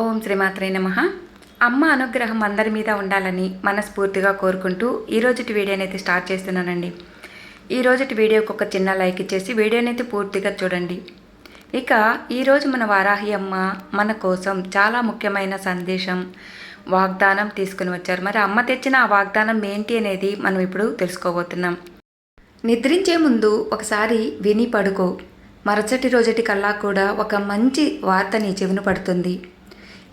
ఓం శ్రీమాత్రే నమ. అమ్మ అనుగ్రహం అందరి మీద ఉండాలని మనస్ఫూర్తిగా కోరుకుంటూ ఈరోజుటి వీడియోని అయితే స్టార్ట్ చేస్తున్నానండి. ఈ రోజుటి వీడియోకి ఒక చిన్న లైక్ ఇచ్చేసి వీడియోని అయితే పూర్తిగా చూడండి. ఇక ఈరోజు మన వారాహి అమ్మ మన కోసం చాలా ముఖ్యమైన సందేశం వాగ్దానం తీసుకుని వచ్చారు. మరి అమ్మ తెచ్చిన ఆ వాగ్దానం ఏంటి అనేది మనం ఇప్పుడు తెలుసుకోబోతున్నాం. నిద్రించే ముందు ఒకసారి విని పడుకో. మరుసటి రోజుటి కల్లా కూడా ఒక మంచి వార్త నీ చెవిన పడుతుంది.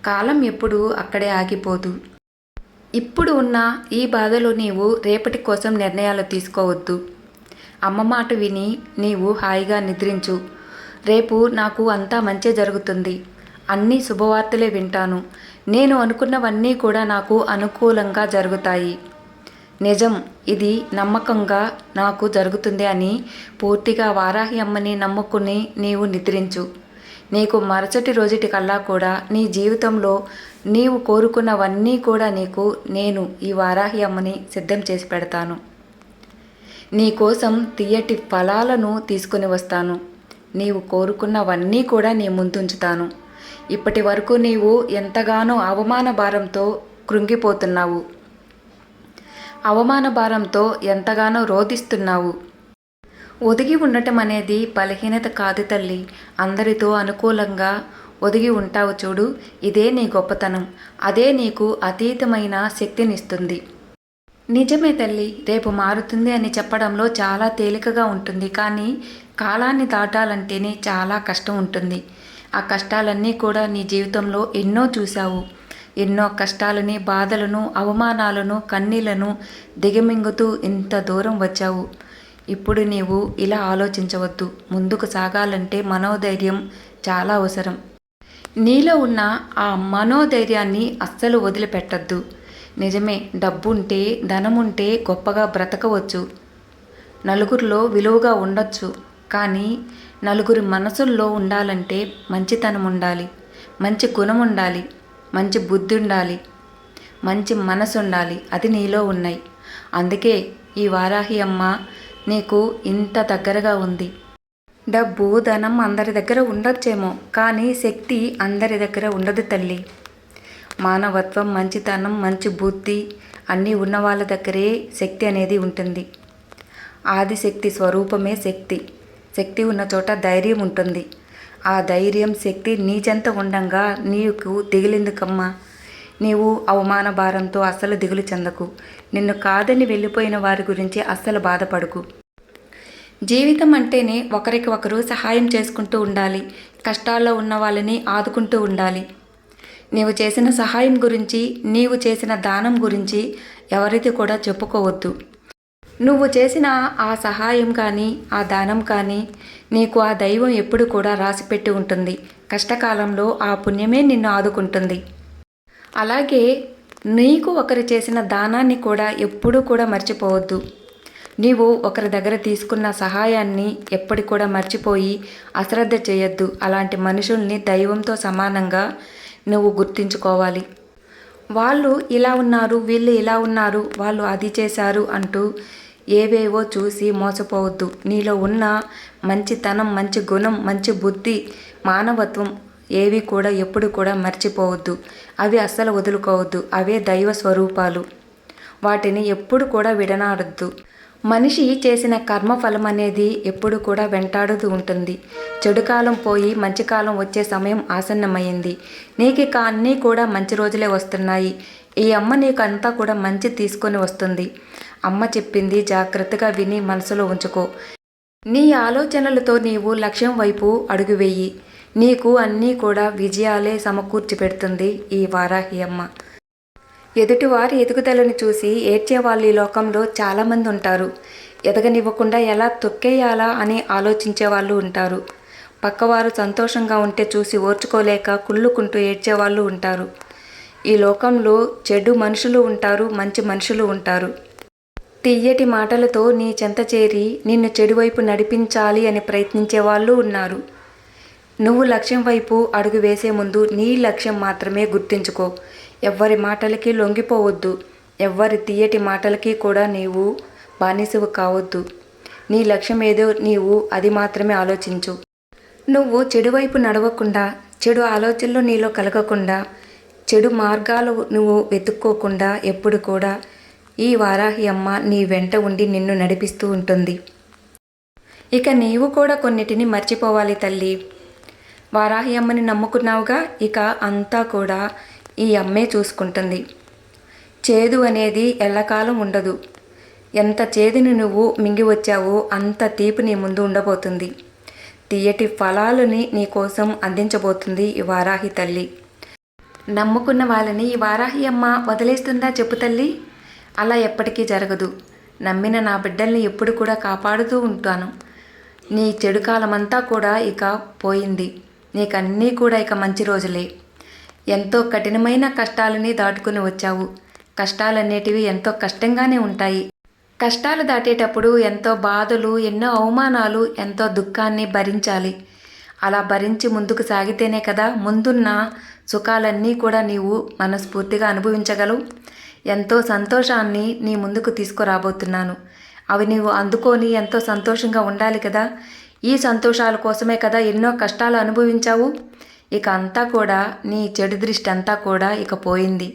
కాలం ఎప్పుడు అక్కడే ఆగిపోదు. ఇప్పుడు ఉన్న ఈ బాధలో నీవు రేపటి కోసం నిర్ణయాలు తీసుకోవద్దు. అమ్మ మాట విని నీవు హాయిగా నిద్రించు. రేపు నాకు అంతా మంచి జరుగుతుంది. అన్ని శుభవార్తలే వింటాను. నేను అనుకున్నవన్నీ కూడా నాకు అనుకూలంగా జరుగుతాయి. నిజం ఇది నమ్మకంగా నాకు జరుగుతుంది అని పూర్తిగా వారాహి అమ్మని నమ్ముకుని నీవు నిద్రించు. నీకు మరుసటి రోజుటి కల్లా కూడా నీ జీవితంలో నీవు కోరుకున్నవన్నీ కూడా నీకు నేను ఈ వారాహి అమ్మని సిద్ధం చేసి పెడతాను. నీ కోసం తీయటి ఫలాలను తీసుకుని వస్తాను. నీవు కోరుకున్నవన్నీ కూడా నీ ముందుంచుతాను. ఇప్పటి వరకు నీవు ఎంతగానో అవమాన భారంతో కృంగిపోతున్నావు. అవమాన భారంతో ఎంతగానో రోధిస్తున్నావు. ఒదిగి ఉండటం అనేది బలహీనత కాదు తల్లి. అందరితో అనుకూలంగా ఒదిగి ఉంటావు చూడు. ఇదే నీ గొప్పతనం. అదే నీకు అతీతమైన శక్తినిస్తుంది. నిజమే తల్లి. రేపు మారుతుంది అని చెప్పడంలో చాలా తేలికగా ఉంటుంది. కానీ కాలాన్ని దాటాలంటేనే చాలా కష్టం ఉంటుంది. ఆ కష్టాలన్నీ కూడా నీ జీవితంలో ఎన్నో చూశావు. ఎన్నో కష్టాలని బాధలను అవమానాలను కన్నీళ్ళను దిగమింగుతూ ఇంత దూరం వచ్చావు. ఇప్పుడు నీవు ఇలా ఆలోచించవద్దు. ముందుకు సాగాలంటే మనోధైర్యం చాలా అవసరం. నీలో ఉన్న ఆ మనోధైర్యాన్ని అస్సలు వదిలిపెట్టద్దు. నిజమే డబ్బుంటే ధనముంటే గొప్పగా బ్రతకవచ్చు. నలుగురిలో విలువగా ఉండొచ్చు. కానీ నలుగురి మనసుల్లో ఉండాలంటే మంచితనం ఉండాలి మంచి గుణం ఉండాలి మంచి బుద్ధి ఉండాలి మంచి మనసు ఉండాలి అది నీలో ఉన్నాయి. అందుకే ఈ వారాహి అమ్మ నీకు ఇంత దగ్గరగా ఉంది. డబ్బు ధనం అందరి దగ్గర ఉండొచ్చేమో కానీ శక్తి అందరి దగ్గర ఉండదు తల్లి. మానవత్వం మంచితనం మంచి బుద్ధి అన్నీ ఉన్న వాళ్ళ దగ్గరే శక్తి అనేది ఉంటుంది. ఆదిశక్తి స్వరూపమే శక్తి. శక్తి ఉన్న చోట ధైర్యం ఉంటుంది. ఆ ధైర్యం శక్తి నీ చెంత ఉండంగా నీకు దిగిలిందుకమ్మా నీవు అవమాన భారంతో అస్సలు దిగులు చెందకు. నిన్ను కాదని వెళ్ళిపోయిన వారి గురించి అస్సలు బాధపడకు. జీవితం అంటేనే ఒకరికి ఒకరు సహాయం చేసుకుంటూ ఉండాలి. కష్టాల్లో ఉన్న వాళ్ళని ఆదుకుంటూ ఉండాలి. నీవు చేసిన సహాయం గురించి నీవు చేసిన దానం గురించి ఎవరిది కూడా చెప్పుకోవద్దు. నువ్వు చేసిన ఆ సహాయం కానీ ఆ దానం కానీ నీకు ఆ దైవం ఎప్పుడు కూడా రాసిపెట్టి ఉంటుంది. కష్టకాలంలో ఆ పుణ్యమే నిన్ను ఆదుకుంటుంది. అలాగే నీకు ఒకరు చేసిన దానాన్ని కూడా ఎప్పుడూ కూడా మర్చిపోవద్దు. నీవు ఒకరి దగ్గర తీసుకున్న సహాయాన్ని ఎప్పటి కూడా మర్చిపోయి అశ్రద్ధ చేయొద్దు. అలాంటి మనుషుల్ని దైవంతో సమానంగా నువ్వు గుర్తించుకోవాలి. వాళ్ళు ఇలా ఉన్నారు వీళ్ళు ఇలా ఉన్నారు వాళ్ళు అది చేశారు అంటూ ఏవేవో చూసి మోసపోవద్దు. నీలో ఉన్న మంచితనం మంచి గుణం మంచి బుద్ధి మానవత్వం ఏవి కూడా ఎప్పుడు కూడా మర్చిపోవద్దు. అవి అస్సలు వదులుకోవద్దు. అవే దైవ స్వరూపాలు. వాటిని ఎప్పుడు కూడా విడనాడద్దు. మనిషి చేసిన కర్మఫలం అనేది ఎప్పుడు కూడా వెంటాడుతూ ఉంటుంది. చెడు కాలం పోయి మంచి కాలం వచ్చే సమయం ఆసన్నమైంది. నీకు ఇక అన్నీ కూడా మంచి రోజులే వస్తున్నాయి. ఈ అమ్మ నీకు అంతా కూడా మంచి తీసుకొని వస్తుంది. అమ్మ చెప్పింది జాగ్రత్తగా విని మనసులో ఉంచుకో. నీ ఆలోచనలతో నీవు లక్ష్యం వైపు అడుగువేయి నీకు అన్నీ కూడా విజయాలే సమకూర్చి పెడుతుంది ఈ వారాహి అమ్మ. ఎదుటివారి ఎదుగుదలను చూసి ఏడ్చేవాళ్ళు ఈ లోకంలో చాలామంది ఉంటారు. ఎదగనివ్వకుండా ఎలా తొక్కేయాలా అని ఆలోచించే వాళ్ళు ఉంటారు. పక్కవారు సంతోషంగా ఉంటే చూసి ఓర్చుకోలేక కుళ్ళుకుంటూ ఏడ్చేవాళ్ళు ఉంటారు. ఈ లోకంలో చెడు మనుషులు ఉంటారు మంచి మనుషులు ఉంటారు. తియ్యటి మాటలతో నీ చెంత చేరి నిన్ను చెడువైపు నడిపించాలి అని ప్రయత్నించే వాళ్ళు ఉన్నారు. నువ్వు లక్ష్యం వైపు అడుగు వేసే ముందు నీ లక్ష్యం మాత్రమే గుర్తించుకో. ఎవ్వరి మాటలకి లొంగిపోవద్దు. ఎవ్వరి తీయటి మాటలకి కూడా నీవు బానిసవు కావద్దు. నీ లక్ష్యం ఏదో నీవు అది మాత్రమే ఆలోచించు. నువ్వు చెడువైపు నడవకుండా చెడు ఆలోచనలు నీలో కలగకుండా చెడు మార్గాలు నువ్వు వెతుక్కోకుండా ఎప్పుడు కూడా ఈ వారాహి అమ్మ నీ వెంట ఉండి నిన్ను నడిపిస్తూ ఉంటుంది. ఇక నీవు కూడా కొన్నిటిని మర్చిపోవాలి తల్లి. వారాహి అమ్మని నమ్ముకున్నావుగా? ఇక అంతా కూడా ఈ అమ్మే చూసుకుంటుంది. చేదు అనేది ఎల్లకాలం ఉండదు. ఎంత చేదుని నువ్వు మింగి వచ్చావో అంత తీపి నీ ముందు ఉండబోతుంది. తీయటి ఫలాలని నీ కోసం అందించబోతుంది ఈ వారాహి తల్లి. నమ్ముకున్న వాళ్ళని ఈ వారాహి అమ్మ వదిలేస్తుందా చెప్పు తల్లి. అలా ఎప్పటికీ జరగదు. నమ్మిన నా బిడ్డల్ని ఎప్పుడు కూడా కాపాడుతూ ఉంటాను. నీ చెడు కాలమంతా కూడా ఇక పోయింది. నీకన్నీ కూడా ఇక మంచి రోజులే. ఎంతో కఠినమైన కష్టాలని దాటుకుని వచ్చావు. కష్టాలన్నిటివి ఎంతో కష్టంగానే ఉంటాయి. కష్టాలు దాటేటప్పుడు ఎంతో బాధలు ఎన్నో అవమానాలు ఎంతో దుఃఖాన్ని భరించాలి. అలా భరించి ముందుకు సాగితేనే కదా ముందున్న సుఖాలన్నీ కూడా నీవు మనస్ఫూర్తిగా అనుభవించగలవు. ఎంతో సంతోషాన్ని నీ ముందుకు తీసుకురాబోతున్నాను. అవి నీవు అందుకొని ఎంతో సంతోషంగా ఉండాలి కదా. ఈ సంతోషాల కోసమే కదా ఎన్నో కష్టాలు అనుభవించావు? ఇక అంతా కూడా నీ చెడు దృష్టి అంతా కూడా ఇక పోయింది.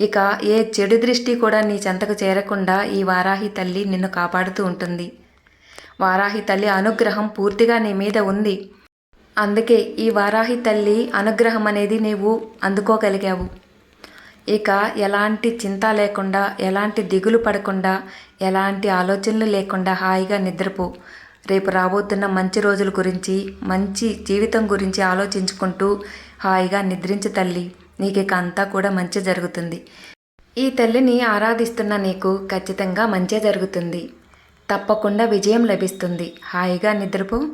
ఇక ఏ చెడు దృష్టి కూడా నీ చెంతకు చేరకుండా ఈ వారాహి తల్లి నిన్ను కాపాడుతూ ఉంటుంది. వారాహి తల్లి అనుగ్రహం పూర్తిగా నీ మీద ఉంది. అందుకే ఈ వారాహి తల్లి అనుగ్రహం అనేది నీవు అందుకోగలిగావు. ఇక ఎలాంటి చింత లేకుండా ఎలాంటి దిగులు పడకుండా ఎలాంటి ఆలోచనలు లేకుండా హాయిగా నిద్రపో. రేపు రాబోతున్న మంచి రోజుల గురించి మంచి జీవితం గురించి ఆలోచించుకుంటూ హాయిగా నిద్రించు తల్లి. నీకు ఇక అంతా కూడా మంచి జరుగుతుంది. ఈ తల్లిని ఆరాధిస్తున్న నీకు ఖచ్చితంగా మంచి జరుగుతుంది. తప్పకుండా విజయం లభిస్తుంది. హాయిగా నిద్రపో.